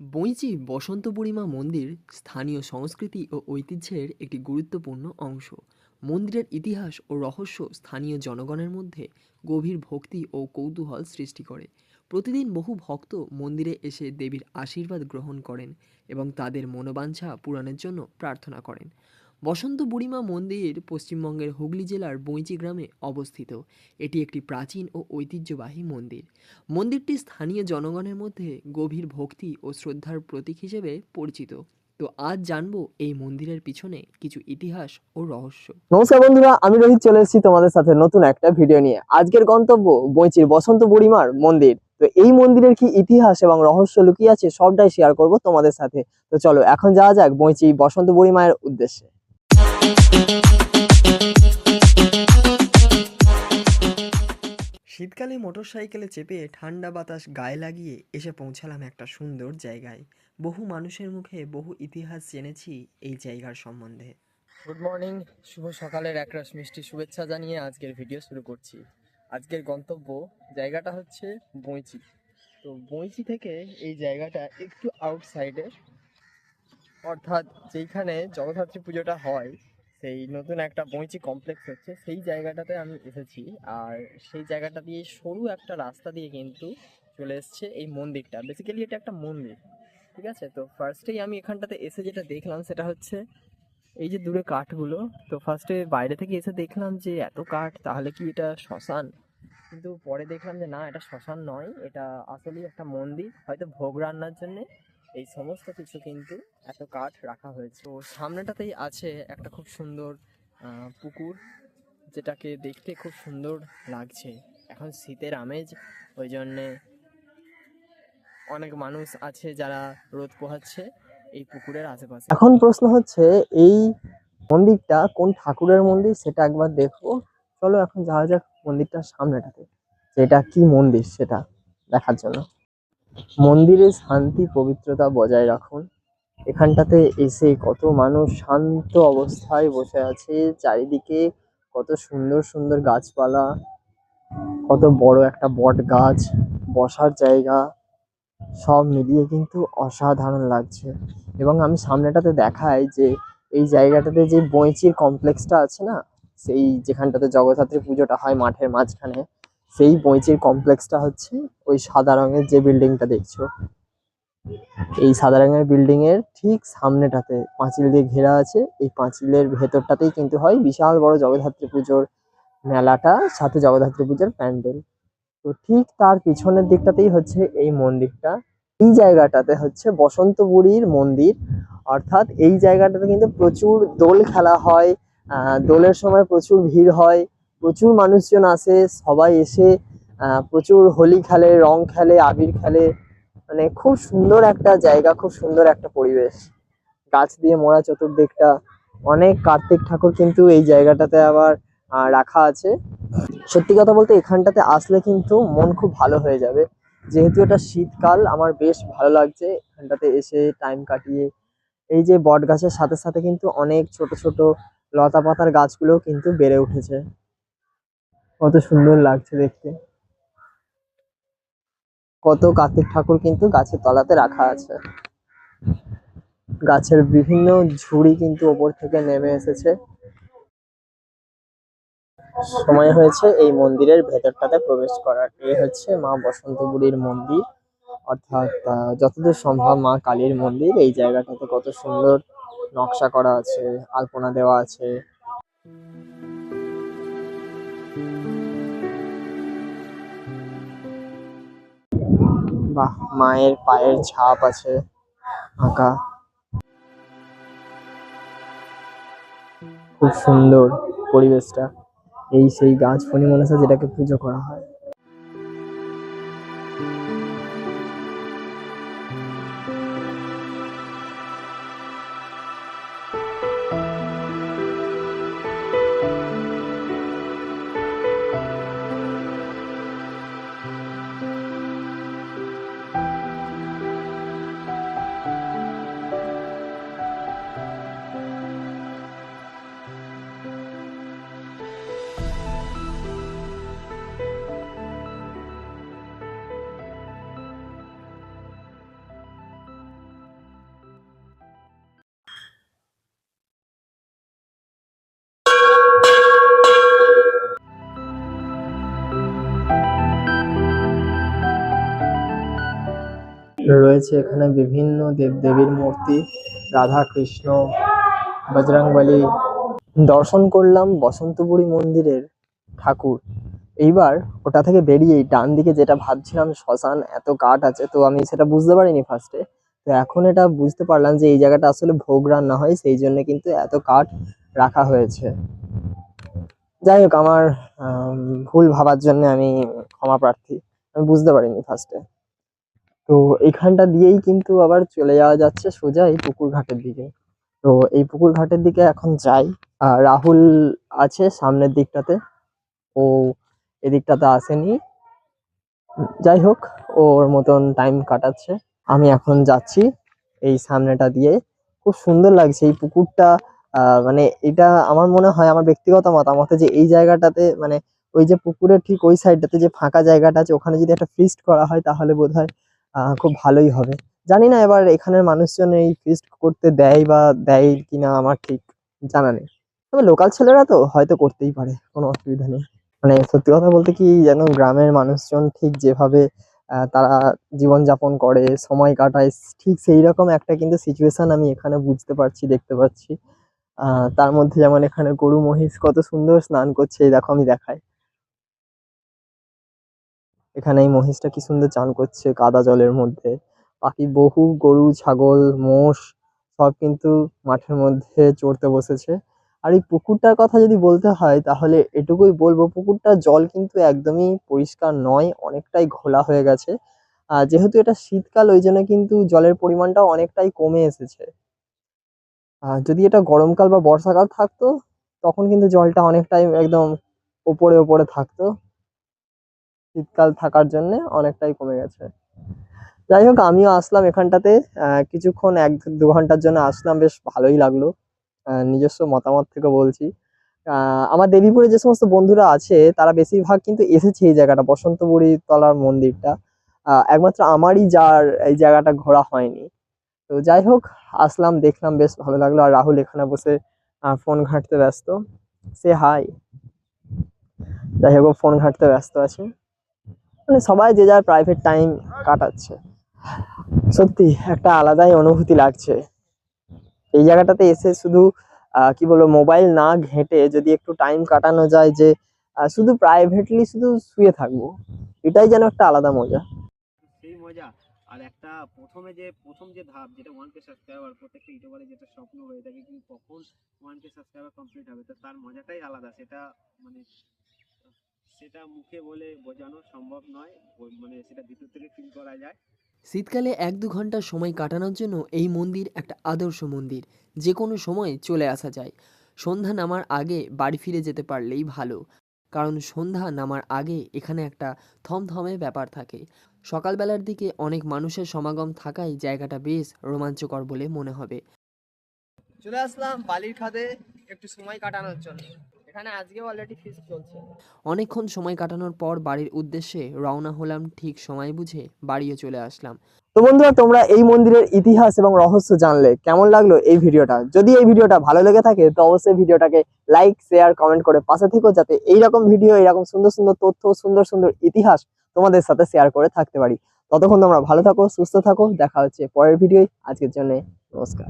বইচি বসন্ত বুড়িমা মন্দির স্থানীয় সংস্কৃতি ও ঐতিহ্যের একটি গুরুত্বপূর্ণ অংশ। মন্দিরের ইতিহাস ও রহস্য স্থানীয় জনগণের মধ্যে গভীর ভক্তি ও কৌতূহল সৃষ্টি করে। প্রতিদিন বহু ভক্ত মন্দিরে এসে দেবীর আশীর্বাদ গ্রহণ করেন এবং তাদের মনোবাঞ্ছা পূরণের জন্য প্রার্থনা করেন। বসন্ত বুড়িমা মন্দির পশ্চিমবঙ্গের হুগলি জেলার বইচি গ্রামে অবস্থিত। এটি একটি প্রাচীন ও ঐতিহ্যবাহী মন্দির। মন্দিরটি স্থানীয় জনগণের মধ্যে গভীর ভক্তি ও শ্রদ্ধার প্রতীক হিসেবে পরিচিত। তো আজ জানব এই মন্দিরের পিছনে কিছু ইতিহাস ও রহস্য। নমস্কার বন্ধুরা, আমি রোহিত চলে এসেছি তোমাদের সাথে নতুন একটা ভিডিও নিয়ে। আজকের গন্তব্য বইচির বসন্ত বুড়িমার মন্দির। তো এই মন্দিরের কি ইতিহাস এবং রহস্য লুকিয়ে আছে সবটাই শেয়ার করব তোমাদের সাথে। তো চলো, এখন যাওয়া যাক বইচি বসন্ত বুড়িমায়ের উদ্দেশ্যে। শীতকালে মোটরসাইকেলে চেপে ঠান্ডা বাতাস গায়ে লাগিয়ে এসে পৌঁছালাম একটা সুন্দর জায়গায়। বহু মানুষের মুখে বহু ইতিহাস জেনেছি এই জায়গার সম্বন্ধে। গুড মর্নিং, শুভ সকালের একরাশ মিষ্টি শুভেচ্ছা জানিয়ে আজকের ভিডিও শুরু করছি। আজকের গন্তব্য জায়গাটা হচ্ছে বইচি তো বইচি থেকে এই জায়গাটা একটু আউটসাইডে অর্থাৎ যেইখানে জগদ্ধাত্রী পুজোটা হয় সেই নতুন একটা বইচি কমপ্লেক্স হচ্ছে, সেই জায়গাটাতে আমি এসেছি। আর সেই জায়গাটা দিয়ে সরু একটা রাস্তা দিয়ে কিন্তু চলে এসছে এই মন্দিরটা। বেসিক্যালি এটা একটা মন্দির, ঠিক আছে? তো ফার্স্টেই আমি এখানটাতে এসে যেটা দেখলাম সেটা হচ্ছে এই যে দূরে কাঠগুলো। তো ফার্স্টে বাইরে থেকে এসে দেখলাম যে এত কাঠ, তাহলে কি এটা শ্মশান? কিন্তু পরে দেখলাম যে না, এটা শ্মশান নয়, এটা আসলেই একটা মন্দির। হয়তো ভোগ রান্নার জন্যে এই সমস্ত কিছু কিন্তু এত কাঠ রাখা হয়েছে। তো সামনেটাতেই আছে একটা খুব সুন্দর পুকুর, যেটাকে দেখতে খুব সুন্দর লাগছে। এখন শীতের আমেজ, ওই জন্যে অনেক মানুষ আছে যারা রোদ পোহাচ্ছে এই পুকুরের আশেপাশে। এখন প্রশ্ন হচ্ছে, এই মন্দিরটা কোন ঠাকুরের মন্দির সেটা একবার দেখব। চলো এখন যাওয়া যাক মন্দিরটার সামনেটাতে এটা কি মন্দির সেটা দেখার জন্য। মন্দিরে শান্তি, পবিত্রতা বজায় রাখুন। এখানটাতে এসে কত মানুষ শান্ত অবস্থায় বসে আছে, চারিদিকে কত সুন্দর সুন্দর গাছপালা, কত বড় একটা বট গাছ, বসার জায়গা, সব মিলিয়ে কিন্তু অসাধারণ লাগছে। এবং আমি সামনেটাতে দেখাই যে এই জায়গাটাতে যে বইচির কমপ্লেক্সটা আছে না, সেই যেখানটাতে জগদ্ধাত্রী পুজোটা হয় মাঠের মাঝখানে সেই বইচির কমপ্লেক্সটা হচ্ছে ওই সাদা রঙের যে বিল্ডিংটা দেখছ। এই সাদা রঙের বিল্ডিং এর ঠিক সামনেটাতে পাঁচিল দিয়ে ঘেরা আছে। এই পাঁচিলের ভেতরটাতেই কিন্তু হয় বিশাল বড় জগদ্ধাত্রী পুজোর মেলাটা, সাথে জগদ্ধাত্রী পুজোর প্যান্ডেল। তো ঠিক তার পিছনের দিকটাতেই হচ্ছে এই মন্দিরটা। এই জায়গাটাতে হচ্ছে বসন্ত বুড়ির মন্দির। অর্থাৎ এই জায়গাটাতে কিন্তু প্রচুর দোল খেলা হয় দোলের সময় প্রচুর ভিড় হয়। প্রচুর মানুষজন আসে, সবাই এসে প্রচুর হোলি খেলে, রং খেলে, আবির খেলে। মানে খুব সুন্দর একটা জায়গা, খুব সুন্দর একটা পরিবেশ। গাছ দিয়ে মোড়া চতুর্দিকটা। অনেক কার্তিক ঠাকুর কিন্তু এই জায়গাটাতে আবার রাখা আছে। সত্যি কথা বলতে এখানটাতে আসলে কিন্তু মন খুব ভালো হয়ে যাবে। যেহেতু এটা শীতকাল, আমার বেশ ভালো লাগছে এখানটাতে এসে টাইম কাটিয়ে। এই যে বট গাছের সাথে সাথে কিন্তু অনেক ছোট ছোট লতা পাতার গাছগুলো কিন্তু বেড়ে উঠেছে। কত সুন্দর লাগছে দেখতে। কত কার্তিক ঠাকুর কিন্তু গাছের তলাতে রাখা আছে। গাছের বিভিন্ন ঝুড়ি কিন্তু ওপর থেকে নেমে এসেছে। সময় হয়েছে এই মন্দিরের ভেতরটাতে প্রবেশ করার। এ হচ্ছে মা বসন্ত বুড়ির মন্দির। অর্থাৎ যতদূর সম্ভব মা কালীর মন্দির। এই জায়গাটাতে কত সুন্দর নকশা করা আছে, আলপনা দেওয়া আছে। বাহ, মায়ের পায়ের ছাপ আছে, আঁকা। খুব সুন্দর পরিবেশটা। এই সেই গাছ ফণি মনসা যেটাকে পুজো করা হয়। রয়েছে এখানে বিভিন্ন দেবদেবীর মূর্তি, রাধা কৃষ্ণ, বজরংবলী। দর্শন করলাম বসন্তপুরী মন্দিরের ঠাকুর। এইবার ওটা থেকে বেরিয়েই ডান দিকে যেটা ভাবছিলাম, শ্মশান, এত কাঠ আছে, তো আমি সেটা বুঝতে পারিনি ফার্স্টে তো এখন এটা বুঝতে পারলাম যে এই জায়গাটা আসলে ভোগ রান্না হয়, সেই জন্য কিন্তু এত কাঠ রাখা হয়েছে। যাই হোক, আমার ভুল ভাবার জন্য আমি ক্ষমা প্রার্থী। আমি বুঝতে পারিনি ফার্স্টে তো এইখানটা দিয়েই কিন্তু আবার চলে যাওয়া যাচ্ছে সোজা এই পুকুর ঘাটের দিকে। তো এই পুকুর ঘাটের দিকে এখন যাই। আর রাহুল আছে সামনের দিকটাতে। ও এদিকটাতে আসেনি। যাই হোক, ওর মতন টাইম কাটাচ্ছে। আমি এখন যাচ্ছি এই সামনেটা দিয়ে। খুব সুন্দর লাগছে এই পুকুরটা। মানে এটা আমার মনে হয়, আমার ব্যক্তিগত মতামতে যে এই জায়গাটাতে মানে ওই যে পুকুরের ঠিক ওই সাইডটাতে যে ফাঁকা জায়গাটা আছে, ওখানে যদি একটা ফিস্ট করা হয় তাহলে বোধহয় আহ খুব ভালোই হবে। জানি না এবার এখানের মানুষজন এই ফিস্ট করতে দেয় বা দেয় কিনা আমার ঠিক জানা নেই। তবে লোকাল ছেলেরা তো হয়তো করতেই পারে, কোনো অসুবিধা নেই। মানে সত্যি কথা বলতে কি যেন গ্রামের মানুষজন ঠিক যেভাবে তারা জীবনযাপন করে, সময় কাটায়, ঠিক সেই রকম একটা কিন্তু সিচুয়েশন আমি এখানে বুঝতে পারছি, দেখতে পাচ্ছি। তার মধ্যে যেমন এখানে গরু মহিষ কত সুন্দর স্নান করছে দেখো আমি দেখাই। এখানে এই মহিষটা কি সুন্দর চান করছে কাদা জলের মধ্যে। বাকি বহু গরু, ছাগল, মোষ সব কিন্তু মাঠের মধ্যে চড়তে বসেছে। আর এই পুকুরটার কথা যদি বলতে হয়, তাহলে এটুকুই বলব, পুকুরটার জল কিন্তু একদমই পরিষ্কার নয়, অনেকটাই ঘোলা হয়ে গেছে। আর যেহেতু এটা শীতকাল, ওই জন্য কিন্তু জলের পরিমাণটাও অনেকটাই কমে এসেছে। যদি এটা গরমকাল বা বর্ষাকাল থাকতো, তখন কিন্তু জলটা অনেকটাই একদম ওপরে ওপরে থাকতো। শীতকাল থাকার জন্য অনেকটাই কমে গেছে। যাই হোক, আমিও আসলাম এখানটাতে। কিছুক্ষণ এক দু ঘণ্টার জন্য আসলাম, বেশ ভালোই লাগল। নিজস্ব মতামত থেকে বলছি। আমার দেবীপুরে যে সমস্ত বন্ধুরা আছে, তারা বেশিরভাগ কিন্তু এসেছে এই জায়গাটা, বসন্তপুরী তলার মন্দিরটা। একমাত্র আমারই যার এই জায়গাটা ঘোরা হয়নি। তো যাই হোক, আসলাম, দেখলাম, বেশ ভালো লাগল। আর রাহুল এখানে বসে ফোন ঘাঁটতে ব্যস্ত। সে হাই যাই হোক ফোন ঘাঁটতে ব্যস্ত আছে। মানে সবাই যে যার প্রাইভেট টাইম কাটাচ্ছে। সত্যি একটা আলাদাই অনুভূতি লাগছে। এই জায়গাটাতে এসে শুধু কি বলব মোবাইল না ঘেঁটে যদি একটু টাইম কাটানো যায় যে শুধু প্রাইভেটলি শুধু শুয়ে থাকব, এটাই যেন একটা আলাদা মজা। সেই মজা। আর একটা প্রথমে যে, প্রথম যে ধাপ যেটা ওয়ান সাবস্ক্রাইবার প্রত্যেকটা ইউটিউবারে যেটা স্বপ্ন হয়ে থাকে কিন্তু কখন ওয়ান সাবস্ক্রাইবার কমপ্লিট হবে, তো তার মজাটাই আলাদা। সেটা মানে সেটা মুখে বলে বোঝানো সম্ভব নয় মানে সেটা ভিতর থেকে ফিল করা যায়। শীতকালে এক দু ঘণ্টা সময় কাটানোর জন্য এই মন্দির একটা আদর্শ মন্দির যে কোনো সময় চলে আসা যায়। সন্ধ্যা নামার আগে বাড়ি ফিরে যেতে পারলেই ভালো কারণ সন্ধ্যা নামার আগে এখানে একটা থমথমে ব্যাপার থাকে। সকালবেলার দিকে অনেক মানুষের সমাগম থাকায় জায়গাটা বেশ রোমাঞ্চকর বলে মনে হবে। চলে আসলাম বালির খাদে একটু সময় কাটানোর জন্য। এখানে আজকে অলরেডি ফিস্ট চলছে। অনেকক্ষণ সময় কাটানোর পর বাড়ির উদ্দেশ্যে রওনা হলাম ঠিক সময় বুঝে বাড়িও চলে আসলাম। তো বন্ধুরা তোমরা এই মন্দিরের ইতিহাস এবং রহস্য জানলে কেমন লাগল এই ভিডিওটা? যদি এই ভিডিওটা ভালো লেগে থাকে তো অবশ্যই ভিডিওটাকে লাইক শেয়ার কমেন্ট করে পাশে থেকো যাতে এইরকম ভিডিও এরকম সুন্দর সুন্দর তথ্য সুন্দর সুন্দর ইতিহাস তোমাদের সাথে শেয়ার করে থাকতে পারি। ততক্ষণ তোমরা ভালো থাকো সুস্থ থাকো দেখা হচ্ছে পরের ভিডিও আজকের জন্য নমস্কার।